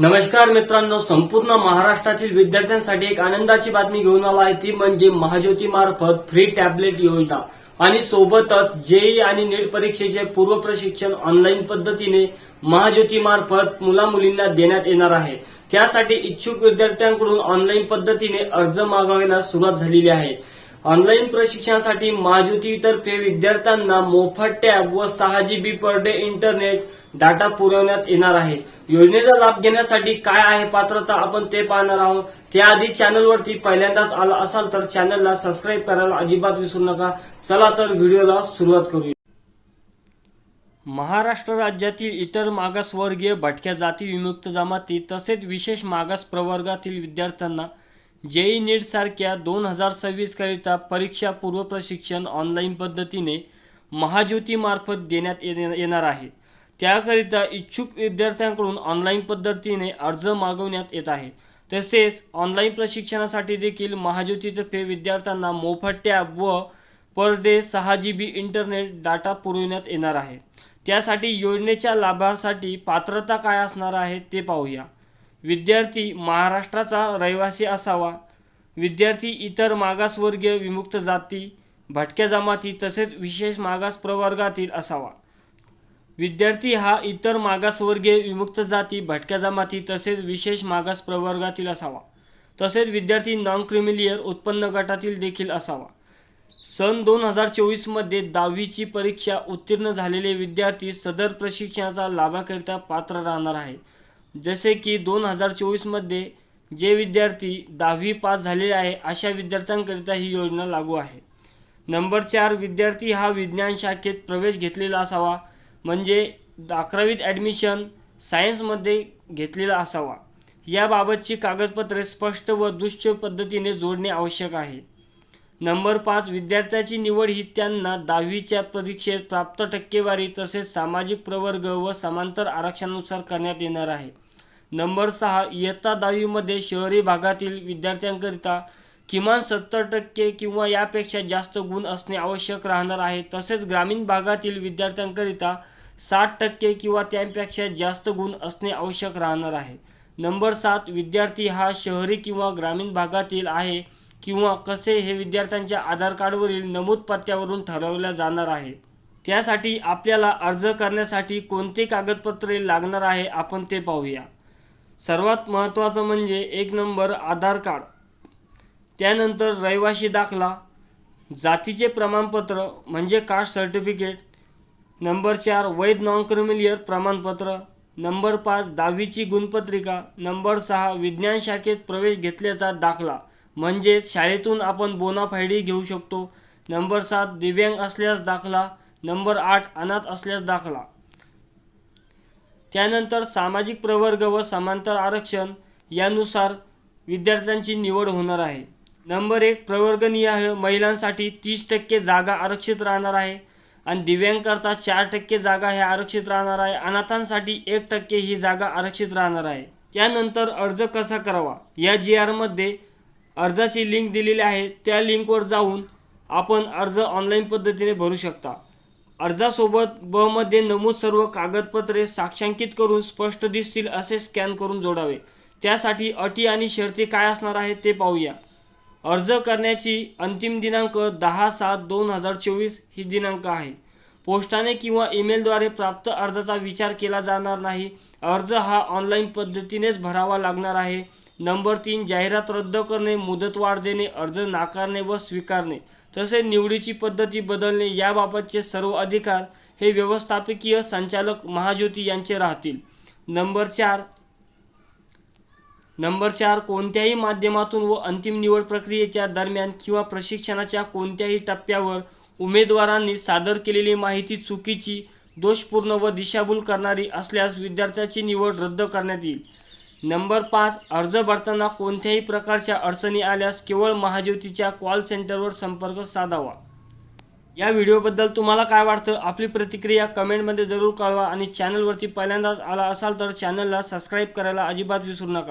नमस्कार मित्रांनो संपूर्ण महाराष्ट्रातील विद्यार्थ्यांसाठी एक आनंदाची बातमी घेऊन आला आहे. ती म्हणजे महाज्योती मार्फत फ्री टॅबलेट योजना. आणि सोबतच जेई आणि नीट परीक्षेचे पूर्व प्रशिक्षण ऑनलाईन पद्धतीने महाज्योती मार्फत मुला मुलींना देण्यात येणार आहे. त्यासाठी इच्छुक विद्यार्थ्यांकडून ऑनलाईन पद्धतीने अर्ज मागवायला सुरुवात झालेली आहे. ऑनलाईन प्रशिक्षणासाठी माजुतीतर्फे विद्यार्थ्यांना मोफत टॅब व सहा GB per day internet data पुरवण्यात येणार आहे. योजनेचा लाभ घेण्यासाठी काय आहे पात्रता आपण ते पाहणार आहोत. त्याआधी चॅनलवरती पहिल्यांदाच आला असाल तर चॅनलला सबस्क्राईब करायला अजिबात विसरू नका. चला तर व्हिडिओला सुरुवात करूया. महाराष्ट्र राज्यातील इतर मागासवर्गीय भटक्या जाती विमुक्त जमाती तसेच विशेष मागास प्रवर्गातील विद्यार्थ्यांना जेई नीट सारख्या दोन हजार सव्वीसकरिता परीक्षा पूर्व प्रशिक्षण ऑनलाईन पद्धतीने महाज्योतीमार्फत देण्यात येणार आहे. त्याकरिता इच्छुक विद्यार्थ्यांकडून ऑनलाईन पद्धतीने अर्ज मागवण्यात येत आहे. तसेच ऑनलाईन प्रशिक्षणासाठी देखील महाज्योतीतर्फे विद्यार्थ्यांना मोफत टॅब व पर डे सहा जी बी इंटरनेट डाटा पुरविण्यात येणार आहे. त्यासाठी योजनेच्या लाभासाठी पात्रता काय असणार आहे ते पाहूया. विद्यार्थी महाराष्ट्राचा रहिवासी असावा. विद्यार्थी इतर मागासवर्गीय विमुक्त जाती भटक्या जमाती तसेच विशेष मागास प्रवर्गातील असावा. विद्यार्थी हा इतर मागासवर्गीय विमुक्त जाती भटक्या जमाती तसेच विशेष मागास प्रवर्गातील असावा. तसेच विद्यार्थी नॉन क्रिमिलियर उत्पन्न गटातील देखील असावा. सन दोन हजार चोवीसमध्ये दहावीची परीक्षा उत्तीर्ण झालेले विद्यार्थी सदर प्रशिक्षणाचा लाभाकरिता पात्र राहणार आहे. जसे की दोन हजार चोवीसमध्ये जे विद्यार्थी दहावी पास झालेले आहे अशा विद्यार्थ्यांकरिता ही योजना लागू आहे. नंबर चार विद्यार्थी हा विज्ञान शाखेत प्रवेश घेतलेला असावा म्हणजे अकरावीत ॲडमिशन सायन्समध्ये घेतलेला असावा. याबाबतची कागदपत्रे स्पष्ट व दृश्य पद्धतीने जोडणे आवश्यक आहे. नंबर पाच विद्यार्थ्याची निवड ही त्यांना दहावीच्या परीक्षेत प्राप्त टक्केवारी तसेच सामाजिक प्रवर्ग व समांतर आरक्षणानुसार करण्यात येणार आहे. नंबर सहा इयत्ता दहावीमध्ये शहरी भागातील विद्यार्थ्यांकरिता किमान सत्तर टक्के किंवा यापेक्षा जास्त गुण असणे आवश्यक राहणार आहे. तसेच ग्रामीण भागातील विद्यार्थ्यांकरिता साठ टक्के किंवा त्यापेक्षा जास्त गुण असणे आवश्यक राहणार आहे. नंबर सात विद्यार्थी हा शहरी किंवा ग्रामीण भागातील आहे. किंवा कसे हे विद्यार्थ्यांच्या आधार कार्डवरील नमूद पत्त्यावरून ठरवल्या जाणार आहे. त्यासाठी आपल्याला अर्ज करण्यासाठी कोणते कागदपत्रे लागणार आहे आपण ते पाहूया. सर्वात महत्त्वाचं म्हणजे एक नंबर आधार कार्ड. त्यानंतर रहिवाशी दाखला जातीचे प्रमाणपत्र म्हणजे कास्ट सर्टिफिकेट नंबर चार वैध नॉन क्रिमिलियर प्रमाणपत्र नंबर पाच दहावीची गुणपत्रिका नंबर सहा विज्ञान शाखेत प्रवेश घेतल्याचा दाखला म्हणजेच शाळेतून आपण बोनाफायडी घेऊ शकतो. नंबर सात दिव्यांग असल्यास दाखला. नंबर आठ अनाथ असल्यास दाखला. त्यानंतर सामाजिक प्रवर्ग व समांतर आरक्षण यानुसार विद्यार्थ्यांची निवड होणार आहे. नंबर एक प्रवर्गनिहाय महिलांसाठी तीस टक्के जागा आरक्षित राहणार आहे आणि दिव्यांगकरता चार टक्के जागा ह्या आरक्षित राहणार आहे. अनाथांसाठी एक टक्के ही जागा आरक्षित राहणार आहे. त्यानंतर अर्ज कसा करावा? या जी आरमध्ये अर्जाची लिंक दिलेली आहे त्या लिंकवर जाऊन आपण अर्ज ऑनलाईन पद्धतीने भरू शकता. अर्जासोबत ब मध्ये नमूद सर्व कागदपत्रे साक्षांकित करून स्पष्ट दिसतील असे स्कॅन करून जोडावे. त्यासाठी अटी आणि शर्ती काय असणार आहे ते पाहूया. अर्ज करण्याची अंतिम दिनांक दहा सात दोन हजार चोवीस ही दिनांक आहे. पोस्टाने किंवा ईमेलद्वारे प्राप्त अर्जाचा विचार केला जाणार नाही. अर्ज हा ऑनलाईन पद्धतीनेच भरावा लागणार आहे. नंबर तीन जाहिरात रद्द करणे मुदतवाढ देणे अर्ज नाकारणे व स्वीकारणे तसेच निवडीची पद्धती बदलणे याबाबतचे सर्व अधिकार हे व्यवस्थापकीय संचालक महाज्योती यांचे राहतील. नंबर चार नंबर चार कोणत्याही माध्यमातून व अंतिम निवड प्रक्रियेच्या दरम्यान किंवा प्रशिक्षणाच्या कोणत्याही टप्प्यावर उमेदवारांनी सादर केलेली माहिती चुकीची दोषपूर्ण व दिशाभूल करणारी असल्यास विद्यार्थ्याची निवड रद्द करण्यात येईल. नंबर पाच अर्ज भरताना कोणत्याही प्रकारच्या अडचणी आल्यास केवळ महाज्योतीच्या कॉल सेंटरवर संपर्क साधावा. या व्हिडिओबद्दल तुम्हाला काय वाटतं? आपली प्रतिक्रिया कमेंटमध्ये जरूर कळवा आणि चॅनलवरती पहिल्यांदाच आला असाल तर चॅनलला सबस्क्राईब करायला अजिबात विसरू नका.